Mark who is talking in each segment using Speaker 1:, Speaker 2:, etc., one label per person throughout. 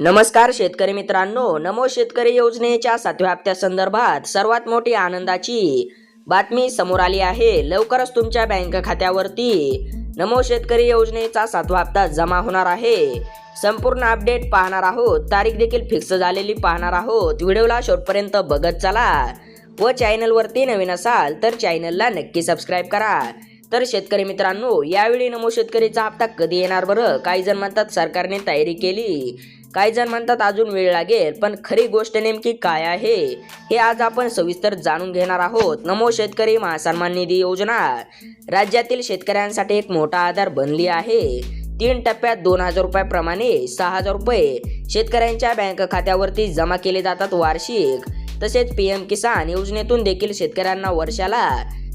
Speaker 1: नमस्कार शेतकरी मित्रांनो नमो शेतकरी योजनेच्या सातव्या हप्त्या संदर्भात सर्वात मोठी आनंदाची बातमी समोर आली आहे. लवकरच तुमच्या बँक खात्यावरती नमो शेतकरी योजनेचा सातवा हप्ता जमा होणार आहे. संपूर्ण अपडेट पाहणार आहोत तारीख देखील फिक्स झालेली पाहणार आहोत. व्हिडिओला शेवटपर्यंत बघत चला व चॅनलवरती नवीन असाल तर चॅनलला नक्की सबस्क्राईब करा. तर शेतकरी मित्रांनो यावेळी नमो शेतकरीचा हप्ता कधी येणार बरं? काही जण म्हणतात सरकारने तयारी केली. काही जण म्हणतात अजून वेळ लागेल पण खरी गोष्ट नेमकी काय आहे? हे आज आपण सविस्तर जाणून घेणार आहोत. नमो शेतकरी महासन्मान निधी योजना. राज्यातील शेतकऱ्यांसाठी एक मोठा आधार बनली आहे. तीन टप्प्यात दोन हजार रुपयाप्रमाणे सहा हजार रुपये शेतकऱ्यांच्या बँक खात्यावरती जमा केले जातात वार्षिक. तसेच पी एम किसान योजनेतून देखील शेतकऱ्यांना वर्षाला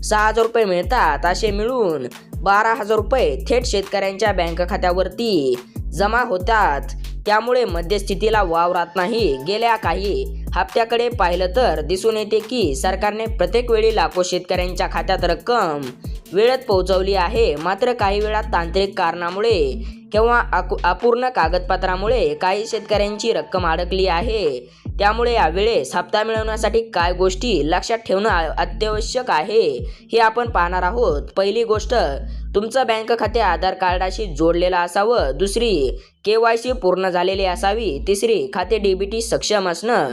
Speaker 1: सहा हजार रुपये मिळतात असे मिळून बारा हजार रुपये थेट शेतकऱ्यांच्या बँक खात्यावरती जमा होतात. त्यामुळे मध्यस्थितीला वाव राहत नाही. गेल्या काही हप्त्याकडे पाहिलं तर दिसून येते की सरकारने प्रत्येक वेळी लाखो शेतकऱ्यांच्या खात्यात रक्कम वेळेत पोहोचवली आहे. मात्र काही वेळा तांत्रिक कारणामुळे किंवा अपूर्ण कागदपत्रामुळे काही शेतकऱ्यांची रक्कम अडकली आहे. त्यामुळे यावेळेस हप्ता मिळवण्यासाठी काय गोष्टी लक्षात ठेवणं अत्यावश्यक आहे हे आपण पाहणार आहोत. पहिली गोष्ट तुमचं बँक खाते आधार कार्डाशी जोडलेलं असावं दुसरी के वाय सी पूर्ण झालेली असावी तिसरी खाते डीबीटी सक्षम असणं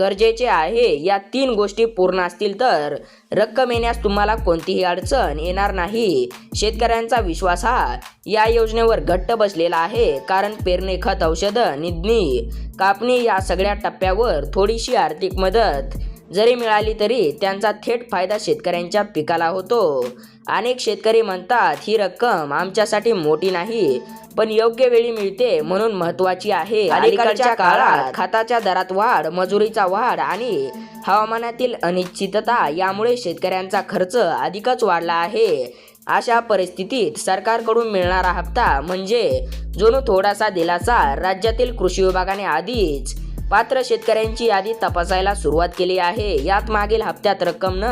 Speaker 1: गरजेचे आहे. या तीन गोष्टी पूर्ण असतील तर रक्कम येण्यास तुम्हाला कोणतीही अडचण येणार नाही. शेतकऱ्यांचा विश्वास हा या योजनेवर घट्ट बसलेला आहे. कारण पेरणी खत औषधं निधनी कापणी या सगळ्या टप्प्यावर थोडीशी आर्थिक मदत जरी मिळाली तरी त्यांचा थेट फायदा शेतकऱ्यांच्या पिकाला होतो. अनेक शेतकरी म्हणतात ही रक्कम आमच्यासाठी मोठी नाही पण योग्य वेळी मिळते म्हणून महत्वाची आहे. अलीकडच्या काळात खताच्या दरात वाढ मजुरीचा वाढ आणि हवामानातील अनिश्चितता यामुळे शेतकऱ्यांचा खर्च अधिकच वाढला आहे. अशा परिस्थितीत सरकारकडून मिळणारा हप्ता म्हणजे जणू थोडासा दिलासा राज्यातील कृषी विभागाने आधीच पात्र शेतकऱ्यांची यादी तपासायला सुरुवात केली आहे. यात मागील हप्त्यात रक्कम न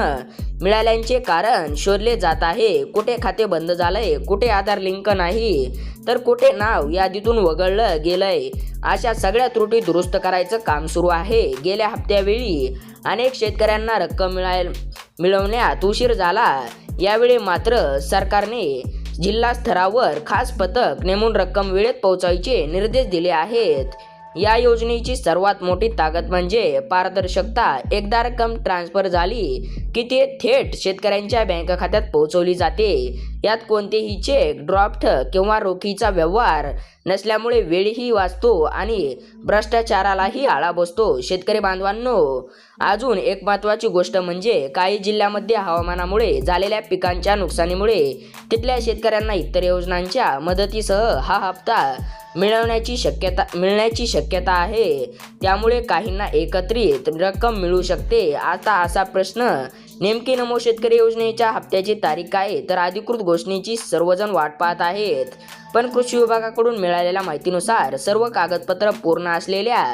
Speaker 1: मिळाल्यांचे कारण शोधले जात आहे. कुठे खाते बंद झालंय कुठे आधार लिंक नाही तर कुठे नाव यादीतून वगळलं गेलंय. अशा सगळ्या त्रुटी दुरुस्त करायचं काम सुरू आहे. गेल्या हप्त्यावेळी अनेक शेतकऱ्यांना रक्कम मिळाय मिळवण्यात उशीर झाला. यावेळी मात्र सरकारने जिल्हा स्तरावर खास पथक नेमून रक्कम वेळेत पोहोचायचे निर्देश दिले आहेत. या योजनेची सर्वात मोठी ताकद म्हणजे पारदर्शकता. एकदा रक्कम ट्रान्सफर झाली की ते थेट शेतकऱ्यांच्या बँक खात्यात पोहोचवली जाते. यात कोणतेही चेक ड्राफ्ट किंवा रोखीचा व्यवहार नसल्यामुळे वेळही वाचतो आणि भ्रष्टाचारालाही आळा बसतो. शेतकरी बांधवांनो अजून एक महत्त्वाची गोष्ट म्हणजे काही जिल्ह्यामध्ये हवामानामुळे झालेल्या पिकांच्या नुकसानीमुळे तिथल्या शेतकऱ्यांना इतर योजनांच्या मदतीसह हा हप्ता मिळवण्याची शक्यता मिळण्याची शक्यता आहे. त्यामुळे काहींना एकत्रित रक्कम मिळू शकते. आता असा प्रश्न नेमकी नमो शेतकरी योजनेच्या हप्त्याची तारीख काय तर अधिकृत घोषणेची सर्वजण वाट पाहत आहेत. पण कृषी विभागाकडून मिळालेल्या माहितीनुसार सर्व कागदपत्र पूर्ण असलेल्या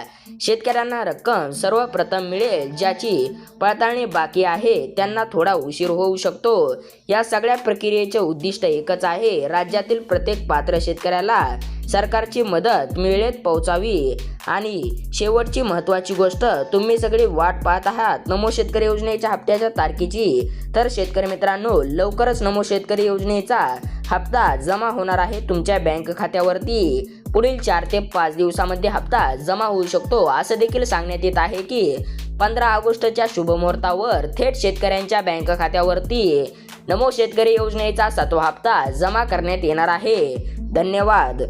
Speaker 1: शेतकऱ्यांना रक्कम सर्वप्रथम मिळेल ज्याची पडताळणी बाकी आहे. त्यांना थोडा उशीर होऊ शकतो. या सगळ्या प्रक्रियेचे उद्दिष्ट एकच आहे. राज्यातील प्रत्येक पात्र शेतकऱ्याला सरकारची मदत मिळेत पोहोचावी. आणि शेवटची महत्त्वाची गोष्ट तुम्ही सगळी वाट पाहत आहात. नमो शेतकरी योजनेच्या हप्त्याच्या तारखेची तर शेतकरी मित्रांनो लवकरच नमो शेतकरी योजनेचा हप्ता जमा होणार आहे तुमच्या बँक खात्यावरती. पुढील चार ते पाच दिवसामध्ये हप्ता जमा होऊ शकतो असं देखील सांगण्यात येत आहे की पंधरा ऑगस्टच्या शुभमुहूर्तावर थेट शेतकऱ्यांच्या बँक खात्यावरती नमो शेतकरी योजनेचा सातवा हप्ता जमा करण्यात येणार आहे. धन्यवाद.